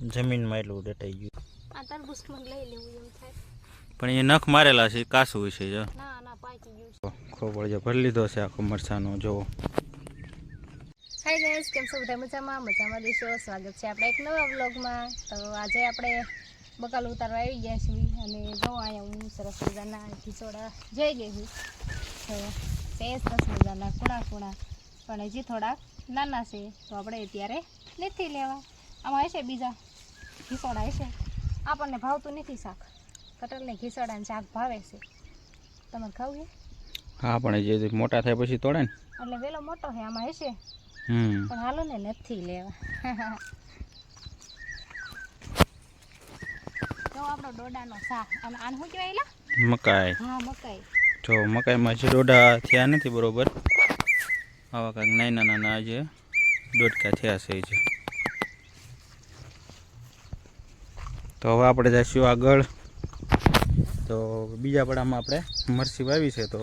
જમીનમાં એટલું ડટાઈ ગયું. આ તરબૂચ મને લઈ લેવું એમ થાય. પણ એ નખ મારેલા છે કાસું છે જો. ના ના પાકી ગયું છે. ખબર ભરી લીધો છે આખો મરસાનો જો હાય ગાઈસ કેમ છો બધા મજામાં? મજામાં દેશો સ્વાગત છે આપણે એક નવા વ્લોગમાં. તો આજે આપણે બકાલ ઉતારવા આવી ગયા છીએ અને જો અહીંયા હું સરસ મજાના ખીચોડા જઈ ગઈ છું. તો તે સરસ મજાના કુણા કુણા. પણ હજી થોડાક નાના છે. તો આપણે અત્યારે નથી લેવા. આમાં હશે બીજા? ખીચોડા છે આપણને ભાવતું નથી શાક. કટરને ખીચોડાને શાક ભાવે છે. તમારે ખાવું છે? હા પણ જે મોટા થાય પછી તોડે ને. એટલે વેલો મોટો છે આમાં હશે. પણ હાલો ને નથી લેવા. તો આપણો ડોડાનો શાક. અને આને શું કહેવાય એલા? મકાઈ. હા મકાઈ. જો મકાઈમાં જે ડોડા થયા નથી બરોબર. આવા કાંઈક નાના નાના જે દોડકા થયા છે એ છે તો હવે આપણે જઈશું આગળ. તો બીજા પડામાં આપણે મરસી વાવી છે તો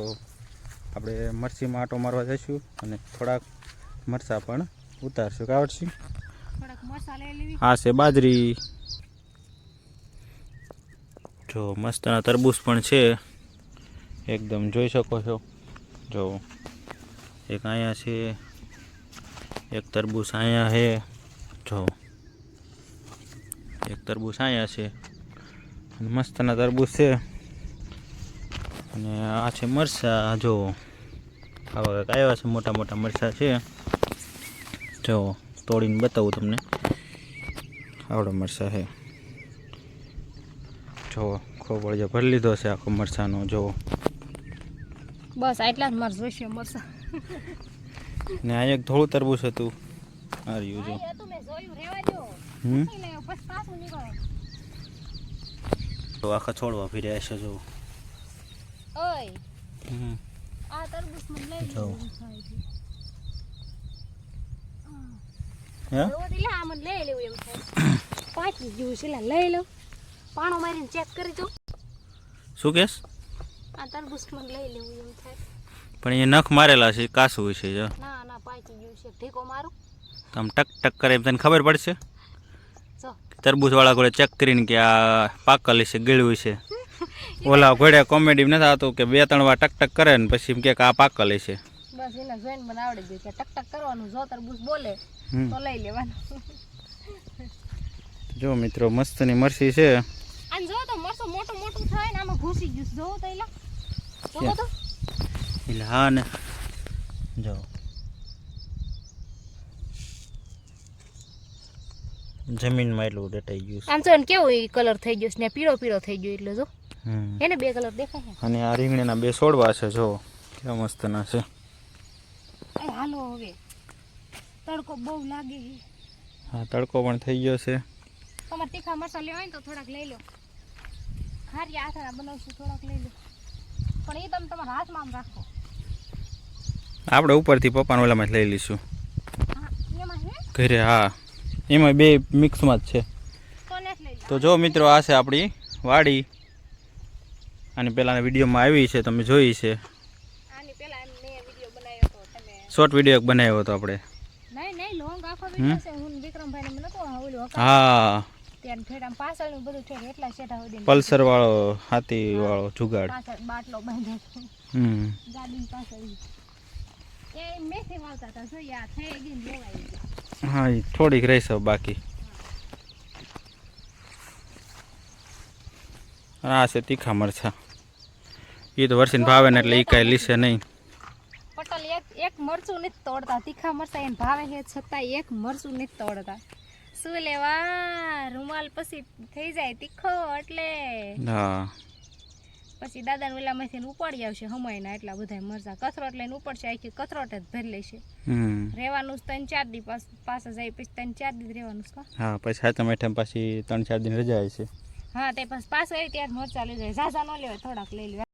આપણે મરસીમાં આટો મારવા જઈશું અને થોડાક મરસા પણ ઉતારશું. કાવડશું આ છે બાજરી. જો મસ્તના તરબૂચ પણ છે. એકદમ જોઈ શકો છો. જો એક અહીંયા છે એક તરબૂચ અહીંયા છે. જો એક તરબૂચ અહીંયા છે. અને મસ્તના તરબૂચ છે. અને આ છે મરસા જો આવા કંઈક આવ્યા છે મોટા મોટા મરસા છે. જો તોડીને બતાવું તમને. આવડો મરસા છે. જો ખોબળ જે ભરી લીધો છે આખો મરસાનો જો બસ આટલા જ મરસો છે મરસા. ને આ એક થોડું તરબૂચ હતું. આ રહ્યું જો હમ? તો આખા છોડવા ફર્યા છે જો. ઓય. હમ. આ તરબૂચ મને લઈ છે. હે? જોવો લે, આ મને લઈ લેવું એમ થાય. પાકી ગયું છે લઈ લઉં. પાણો મારીને ચેક કરી દઉં. શું કેસ? આ તરબૂચ મને લઈ લેવું એમ થાય. પણ એ નખ મારેલા છે કાસું છે જો. ના ના પાકી ગયું છે. ઠીકો મારું. તો ટક ટક કરે એમ તને ખબર પડશે? જો. તરબૂચ વાળા ઘોડે ચેક કરીને કે આ પાકલી છે ગળ્યું છે. ઓલા ઘોડે કોમેડી નથી આવતું કે બે ત્રણ વાર ટક ટક કરે ને પછી એમ કે આ પાકલી છે. બસ એને જોઈને મને આવડી ગયું કે ટક ટક કરવાનું જો તરબૂચ બોલે. તો લઈ લેવાનું. જો મિત્રો મસ્તની મરસી છે. આને જો તો મરસું મોટું મોટું થાય ને આમાં ઘૂસી ગયું છે. તો એલા. જોવો તો. એટલે હા ને. જો. જમીનમાં એટલું ડટાઈ ગયું છે આમ જો કેવું કલર થઈ ગયો છે ને પીળો પીળો થઈ ગયો એટલે જો. હમ. એને બે કલર દેખાય અને આ રીંગણીના બે છોડવા છે જો. કેવા મસ્તના છે. એ હાલો હવે. તડકો બહુ લાગે છે. હા તડકો પણ થઈ ગયો છે. તમારે તીખા મરચાં લેવા હોય ને તો થોડાક લઈ લો. ખારી આથાના બનાવશું થોડાક લઈ લો. પણ એ તમે તમારા હાથમાં આમ રાખો. આપણે ઉપરથી પપ્પાના ઓલામાં જ લઈ લઈશું. હા એમાં હે? ઘરે હા. એમાં બે મિક્સમાં જ છે. તો જો મિત્રો આ છે આપણી વાડી. અને પહેલાંના વિડીયોમાં આવી છે તમે જોઈ છે. શોર્ટ વીડિયો બનાવ્યો હતો આપણે. હું પલ્સર વાળો હાથી વાળો જુગાડ. હમ. ગાડી પાછળ એ મેથી વાવતા હતા જોઈએ આ થઈ ગઈ ને લેવાઈ ગઈ હા ઈ થોડીક રહેશે બાકી અને આ છે તીખા મરચા એ તો વર્ષીને ભાવે ને એટલે એ કાંઈ લીશે નહીં પટલ એક એક મરચું નથી તોડતા તીખા મરચા એને ભાવે છે છતાં એક મરચું નથી તોડતા શું લેવા રૂમાલ પછી થઈ જાય તીખો એટલે હા પછી દાદાને ઓલામાંથી ઉપાડી આવશે હમાયના એટલા બધા મરચા. કથરોટ લઈને ઉપડશે આખી કથરોટ જ ભરી લેશે. રહેવાનું ત્રણ ચાર દી પાસ જાય પછી ત્રણ ચાર દી રહેવાનું છે હા પછી સાતમ આઠમ પાછી ત્રણ ચાર દિન રજા છે હા તે પછી પાસે આવી ત્યારે મરચા લઈ જાય. ઝાઝા ન લેવાય થોડાક લઈ લેવાય